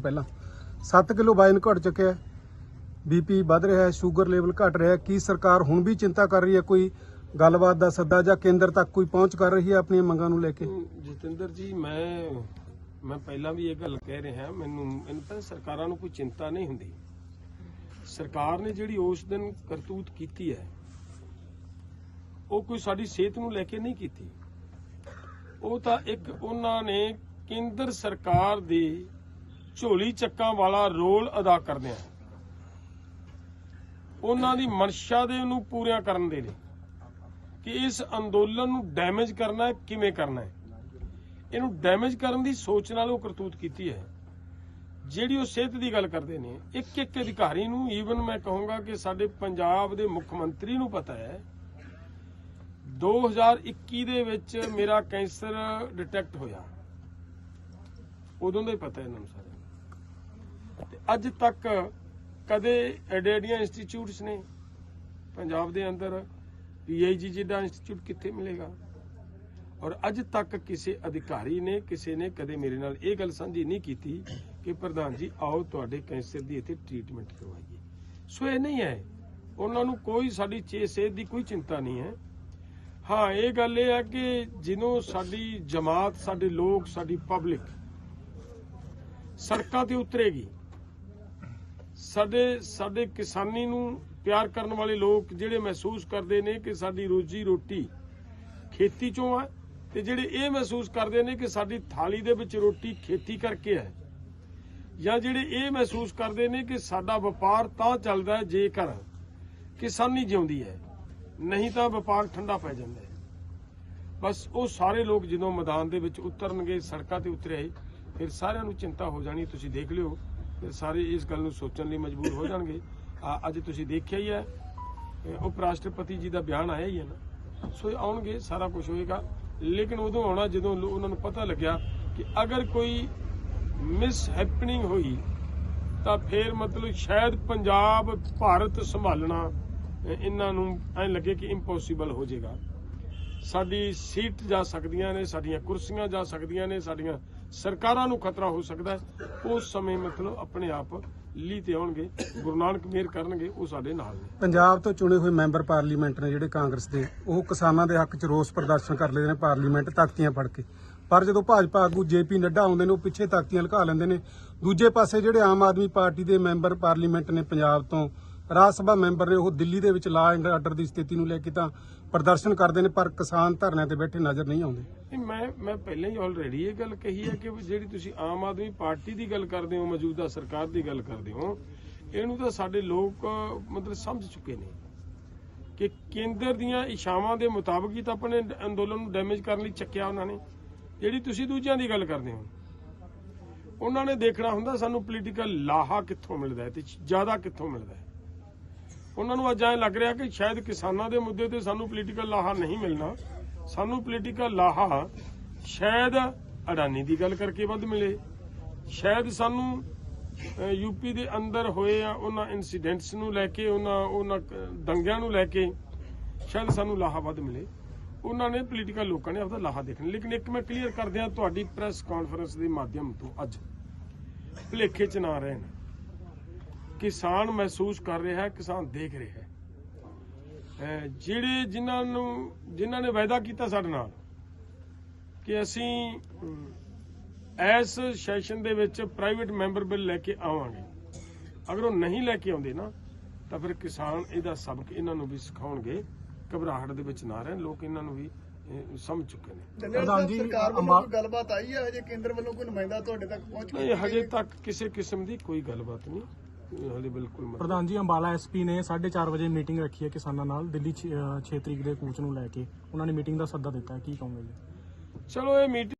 ਪਹਿਲਾਂ। 7 kilo wine ਘਟ ਚੁੱਕਿਆ ਬੀਪੀ ਵੱਧ ਰਿਹਾ ਹੈ, ਸ਼ੂਗਰ ਲੈਵਲ ਘਟ ਰਿਹਾ ਹੈ। ਕੀ ਸਰਕਾਰ ਹੁਣ ਵੀ ਚਿੰਤਾ ਕਰ ਰਹੀ ਹੈ? ਕੋਈ ਗੱਲਬਾਤ ਦਾ ਸੱਦਾ ਜਾਂ ਕੇਂਦਰ ਤੱਕ ਕੋਈ ਪਹੁੰਚ ਕਰ ਰਹੀ ਹੈ ਆਪਣੀਆਂ ਮੰਗਾਂ ਨੂੰ ਲੈ ਕੇ? ਜਤਿੰਦਰ ਜੀ, ਮੈਂ ਮੈਂ ਪਹਿਲਾਂ ਵੀ ਇਹ ਗੱਲ ਕਹਿ ਰਿਹਾ। ਮੈਨੂੰ ਮੈਨੂੰ ਤਾਂ ਸਰਕਾਰਾਂ ਨੂੰ ਕੋਈ ਚਿੰਤਾ ਨਹੀਂ ਹੁੰਦੀ। ਸਰਕਾਰ ਨੇ ਜਿਹੜੀ ਉਸ ਦਿਨ ਕਰਤੂਤ ਕੀਤੀ ਹੈ, ਉਹ ਕੋਈ ਸਾਡੀ ਸਿਹਤ ਨੂੰ ਲੈ ਕੇ ਨਹੀਂ ਕੀਤੀ। ਉਹ ਤਾਂ ਇੱਕ ਉਹਨਾਂ ਨੇ ਕੇਂਦਰ ਸਰਕਾਰ ਦੀ ਝੋਲੀ ਚੱਕਾਂ ਵਾਲਾ ਰੋਲ ਅਦਾ ਕਰਦੇ ਆ। ਉਹਨਾਂ ਦੀ ਮਨਸ਼ਾ ਦੇ ਨੂੰ ਪੂਰੀਆਂ ਕਰਨ ਦੇ ਲਈ ਕਿ ਇਸ ਅੰਦੋਲਨ ਨੂੰ ਡੈਮੇਜ ਕਰਨਾ ਹੈ, ਕਿਵੇਂ ਕਰਨਾ ਹੈ। ਇਹਨੂੰ ਡੈਮੇਜ ਕਰਨ ਦੀ ਸੋਚ ਨਾਲ ਉਹ ਕਰਤੂਤ ਕੀਤੀ ਹੈ। ਜਿਹੜੀ ਉਹ ਸਿਹਤ ਦੀ ਗੱਲ ਕਰਦੇ ਨੇ ਇੱਕ ਇੱਕ ਅਧਿਕਾਰੀ ਨੂੰ ਈਵਨ ਮੈਂ ਕਹੂੰਗਾ ਕਿ ਸਾਡੇ ਪੰਜਾਬ ਦੇ ਮੁੱਖ ਮੰਤਰੀ ਨੂੰ ਪਤਾ ਹੈ 2021 ਦੇ ਵਿੱਚ ਮੇਰਾ ਕੈਂਸਰ ਡਿਟੈਕਟ ਹੋਇਆ। ਉਦੋਂ ਦਾ ਹੀ ਪਤਾ ਇਹਨਾਂ ਨੂੰ ਸਾਰਿਆਂ ਨੂੰ। ਅੱਜ ਤੱਕ ਕਦੇ ਐਡੇਡੀਆਂ ਇੰਸਟੀਚਿਊਟਸ ਨੇ? ਪੰਜਾਬ ਦੇ ਅੰਦਰ ਪੀਆਈਜੀ ਜਿਹੜਾ ਇੰਸਟੀਚਿਊਟ ਕਿੱਥੇ ਮਿਲੇਗਾ? ਔਰ ਅੱਜ ਤੱਕ ਕਿਸੇ ਅਧਿਕਾਰੀ ਨੇ, ਕਿਸੇ ਨੇ ਕਦੇ ਮੇਰੇ ਨਾਲ ਇਹ ਗੱਲ ਸਾਂਝੀ ਨਹੀਂ ਕੀਤੀ ਕਿ ਪ੍ਰਧਾਨ ਜੀ, ਆਓ ਤੁਹਾਡੇ ਕੈਂਸਰ ਦੀ ਇੱਥੇ ਟ੍ਰੀਟਮੈਂਟ ਕਰਵਾਈਏ। ਸੋ ਇਹ ਨਹੀਂ ਹੈ। ਉਹਨਾਂ ਨੂੰ ਕੋਈ ਸਾਡੀ ਸਿਹਤ ਦੀ ਕੋਈ ਚਿੰਤਾ ਨਹੀਂ ਹੈ। ਹਾਂ, ਇਹ ਗੱਲ ਇਹ ਹੈ ਕਿ ਜਿਹਨੂੰ ਸਾਡੀ ਜਮਾਤ, ਸਾਡੇ ਲੋਕ, ਸਾਡੀ ਪਬਲਿਕ ਸੜਕਾਂ ਤੇ ਉਤਰੇਗੀ ਸਾਡੇ ਸਾਡੇ ਕਿਸਾਨੀ ਨੂੰ ਪਿਆਰ ਕਰਨ ਵਾਲੇ ਲੋਕ ਜਿਹੜੇ ਮਹਿਸੂਸ ਕਰਦੇ ਨੇ ਕਿ ਸਾਡੀ ਰੋਜੀ ਰੋਟੀ ਖੇਤੀ ਚੋਂ ਆ ਤੇ ਜਿਹੜੇ ਇਹ ਮਹਿਸੂਸ ਕਰਦੇ ਨੇ ਕਿ ਸਾਡੀ ਥਾਲੀ ਦੇ ਵਿੱਚ ਰੋਟੀ ਖੇਤੀ ਕਰਕੇ ਹੈ ਜਾਂ ਜਿਹੜੇ ਇਹ ਮਹਿਸੂਸ ਕਰਦੇ ਨੇ ਕਿ ਸਾਡਾ ਵਪਾਰ ਤਾਂ ਚੱਲਦਾ ਹੈ ਜੇਕਰ ਕਿਸਾਨੀ ਜਿਉਂਦੀ ਹੈ, ਨਹੀਂ ਤਾਂ ਵਪਾਰ ਠੰਡਾ ਪੈ ਜਾਂਦਾ ਹੈ। ਬਸ ਉਹ ਸਾਰੇ ਲੋਕ ਜਦੋਂ ਮੈਦਾਨ ਦੇ ਵਿੱਚ ਉਤਰਨਗੇ, ਸੜਕਾਂ ਤੇ ਉਤਰੇ, ਫਿਰ ਸਾਰਿਆਂ ਨੂੰ ਚਿੰਤਾ ਹੋ ਜਾਣੀ, ਤੁਸੀਂ ਦੇਖ ਲਿਓ। ਫਿਰ ਸਾਰੇ ਇਸ ਗੱਲ ਨੂੰ ਸੋਚਣ ਲਈ ਮਜਬੂਰ ਹੋ ਜਾਣਗੇ। ਅੱਜ ਤੁਸੀਂ ਦੇਖਿਆ ਹੀ ਹੈ ਉਪ ਰਾਸ਼ਟਰਪਤੀ ਜੀ ਦਾ ਬਿਆਨ ਆਇਆ ਹੀ ਹੈ ਨਾ। ਸੋ ਆਉਣਗੇ, ਸਾਰਾ ਕੁਝ ਹੋਏਗਾ। ਲੇਕਿਨ ਉਦੋਂ ਆਉਣਾ, ਜਦੋਂ ਉਹਨਾਂ ਨੂੰ ਪਤਾ ਲੱਗਿਆ ਕਿ ਅਗਰ ਕੋਈ ਮਿਸ ਹੈਪਨਿੰਗ ਹੋਈ, ਤਾਂ ਫੇਰ ਮਤਲਬ ਸ਼ਾਇਦ ਪੰਜਾਬ, ਭਾਰਤ ਸੰਭਾਲਣਾ ਇਹਨਾਂ ਨੂੰ ਐਂ ਲੱਗੇ ਕਿ ਇੰਪੋਸੀਬਲ ਹੋ ਜਾਏਗਾ। ਸਾਡੀ ਸੀਟ ਜਾ ਸਕਦੀਆਂ ਨੇ, ਸਾਡੀਆਂ ਕੁਰਸੀਆਂ ਜਾ ਸਕਦੀਆਂ ਨੇ, ਸਾਡੀਆਂ ਸਰਕਾਰਾਂ ਨੂੰ ਖਤਰਾ ਹੋ ਸਕਦਾ ਹੈ। ਉਸ ਸਮੇਂ ਮਤਲਬ ਆਪਣੇ ਆਪ ਲੀ ਤੇ ਆਉਣਗੇ, ਗੁਰੂ ਨਾਨਕ ਮਿਹਰ ਕਰਨਗੇ, ਉਹ ਸਾਡੇ ਨਾਲ ਨੇ। ਪੰਜਾਬ ਤੋਂ ਚੁਣੇ ਹੋਏ ਮੈਂਬਰ ਪਾਰਲੀਮੈਂਟ ਨੇ ਜਿਹੜੇ ਕਾਂਗਰਸ ਦੇ, ਉਹ ਕਿਸਾਨਾਂ ਦੇ ਹੱਕ 'ਚ ਰੋਸ ਪ੍ਰਦਰਸ਼ਨ ਕਰ ਲੈਂਦੇ ਨੇ ਪਾਰਲੀਮੈਂਟ ਤਖਤੀਆਂ ਫੜ ਕੇ। ਪਰ ਜਦੋਂ ਭਾਜਪਾ ਆਗੂ ਜੇਪੀ ਨੱਡਾ ਆਉਂਦੇ ਨੇ, ਉਹ ਪਿੱਛੇ ਤਖਤੀਆਂ ਲੁਕਾ ਲੈਂਦੇ ਨੇ। ਦੂਜੇ ਪਾਸੇ ਜਿਹੜੇ ਆਮ ਆਦਮੀ ਪਾਰਟੀ ਦੇ ਮੈਂਬਰ ਪਾਰਲੀਮੈਂਟ ਨੇ ਪੰਜਾਬ ਤੋਂ ਰਾਜ ਸਭਾ ਮੈਂਬਰ ਨੇ ਉਹ ਦਿੱਲੀ ਦੇ ਵਿੱਚ ਲਾ ਐਂਡ ਆਰਡਰ ਦੀ ਸਥਿਤੀ ਨੂੰ ਲੈ ਕੇ ਤਾਂ ਪ੍ਰਦਰਸ਼ਨ ਕਰਦੇ ਨੇ ਪਰ ਕਿਸਾਨ ਧਰਨਿਆਂ ਤੇ ਬੈਠੇ ਨਜ਼ਰ ਨਹੀਂ ਆਉਂਦੇ। ਨਹੀਂ ਮੈਂ ਮੈਂ ਪਹਿਲਾਂ ਹੀ ਆਲਰੇਡੀ ਇਹ ਗੱਲ ਕਹੀ ਹੈ ਕਿ ਜਿਹੜੀ ਤੁਸੀਂ ਆਮ ਆਦਮੀ ਪਾਰਟੀ ਦੀ ਗੱਲ ਕਰਦੇ ਹੋ ਮੌਜੂਦਾ ਸਰਕਾਰ ਦੀ ਗੱਲ ਕਰਦੇ ਹੋ ਇਹਨੂੰ ਤਾਂ ਸਾਡੇ ਲੋਕ ਅਹ, ਮਤਲਬ ਸਮਝ ਚੁੱਕੇ ਨੇ ਕਿ ਕੇਂਦਰ ਦੀਆਂ ਇਸ਼ਾਵਾਂ ਦੇ ਮੁਤਾਬਕ ਹੀ ਤਾਂ ਆਪਣੇ ਅੰਦੋਲਨ ਨੂੰ ਡੈਮੇਜ ਕਰਨ ਲਈ ਚੱਕਿਆ ਉਹਨਾਂ ਨੇ। ਜਿਹੜੀ ਤੁਸੀਂ ਦੂਜਿਆਂ ਦੀ ਗੱਲ ਕਰਦੇ ਹੋ ਉਹਨਾਂ ਨੇ ਦੇਖਣਾ ਹੁੰਦਾ ਸਾਨੂੰ ਪੋਲੀਟੀਕਲ ਲਾਹਾ ਕਿੱਥੋਂ ਮਿਲਦਾ ਹੈ ਤੇ ਜ਼ਿਆਦਾ ਕਿੱਥੋਂ ਮਿਲਦਾ ਹੈ। ਉਹਨਾਂ ਨੂੰ ਅੱਜ ਐਂ ਲੱਗ ਰਿਹਾ ਕਿ ਸ਼ਾਇਦ ਕਿਸਾਨਾਂ ਦੇ ਮੁੱਦੇ ਤੇ ਸਾਨੂੰ ਪੋਲੀਟੀਕਲ ਲਾਹਾ ਨਹੀਂ ਮਿਲਣਾ। ਸਾਨੂੰ ਪੋਲੀਟੀਕਲ ਲਾਹਾ ਸ਼ਾਇਦ ਅਡਾਨੀ ਦੀ ਗੱਲ ਕਰਕੇ ਵੱਧ ਮਿਲੇ। ਸ਼ਾਇਦ ਸਾਨੂੰ ਅਹ, ਯੂਪੀ ਦੇ ਅੰਦਰ ਹੋਏ ਆ ਉਹਨਾਂ ਇਨਸੀਡੈਂਟਸ ਨੂੰ ਲੈ ਕੇ ਉਹਨਾਂ ਉਹਨਾਂ ਦੰਗਿਆਂ ਨੂੰ ਲੈ ਕੇ ਸ਼ਾਇਦ ਸਾਨੂੰ ਲਾਹਾ ਵੱਧ ਮਿਲੇ। ਉਹਨਾਂ ਨੇ ਪੋਲੀਟੀਕਲ ਲੋਕਾਂ ਨੇ ਆਪਦਾ ਲਾਹਾ ਦੇਖਣਾ। ਲੇਕਿਨ ਇੱਕ ਮੈਂ ਕਲੀਅਰ ਕਰ ਦਿਆਂ ਤੁਹਾਡੀ ਪ੍ਰੈਸ ਕਾਨਫਰੰਸ ਦੇ ਮਾਧਿਅਮ ਤੋਂ ਅੱਜ ਭੁਲੇਖੇ ਚ ਨਾ ਰਹਿਣ। ਕਿਸਾਨ ਮਹਿਸੂਸ ਕਰ ਰਿਹਾ ਹੈ ਕਿਸਾਨ ਦੇਖ ਰਿਹਾ ਹੈ। ਜਿਹੜੇ ਜਿਨ੍ਹਾਂ ਨੂੰ ਜਿਨ੍ਹਾਂ ਨੇ ਵਾਅਦਾ ਕੀਤਾ ਸਾਡੇ ਨਾਲ ਕਿ ਅਸੀਂ ਇਸ ਸੈਸ਼ਨ ਦੇ ਵਿੱਚ ਪ੍ਰਾਈਵੇਟ ਮੈਂਬਰ ਬਿੱਲ ਲੈ ਕੇ ਆਵਾਂਗੇ। ਅਗਰ ਉਹ ਨਹੀਂ ਲੈ ਕੇ ਆਉਂਦੇ ਨਾ ਤਾਂ ਫਿਰ ਕਿਸਾਨ ਇਹਦਾ ਸਬਕ ਇਹਨਾਂ ਨੂੰ ਵੀ ਸਿਖਾਉਣਗੇ ਘਬਰਾਹਟ ਦੇ ਵਿੱਚ ਨਾ ਰਹਿਣ। ਲੋਕ ਇਹਨਾਂ ਨੂੰ ਵੀ ਸਮਝ ਚੁੱਕੇ ਨੇ। ਪ੍ਰਧਾਨ ਜੀ, ਸਰਕਾਰ ਵੱਲੋਂ ਗੱਲਬਾਤ ਆਈ ਹੈ? ਹਜੇ ਕੇਂਦਰ ਵੱਲੋਂ ਕੋਈ ਨੁਮਾਇੰਦਾ ਤੁਹਾਡੇ ਤੱਕ ਪਹੁੰਚ ਨਹੀਂ ਹਜੇ ਤੱਕ ਕਿਸੇ ਕਿਸਮ ਦੀ ਕੋਈ ਗੱਲਬਾਤ ਨਹੀਂ। ਬਿਲਕੁਲ ਮਤਲਬ ਪ੍ਰਧਾਨ ਜੀ ਅੰਬਾਲਾ ਐਸਪੀ ਨੇ 4:30 ਵਜੇ ਮੀਟਿੰਗ ਰੱਖੀ ਹੈ ਕਿਸਾਨਾਂ ਨਾਲ ਦਿੱਲੀ 6 ਤਰੀਕ ਦੇ ਕੂਚ ਨੂੰ ਲੈ ਕੇ। ਉਹਨਾਂ ਨੇ ਮੀਟਿੰਗ ਦਾ ਸੱਦਾ ਦਿੱਤਾ ਹੈ। ਕੀ ਕਹੋਗੇ ਜੀ? ਚਲੋ ਇਹ ਮੀਟਿੰਗ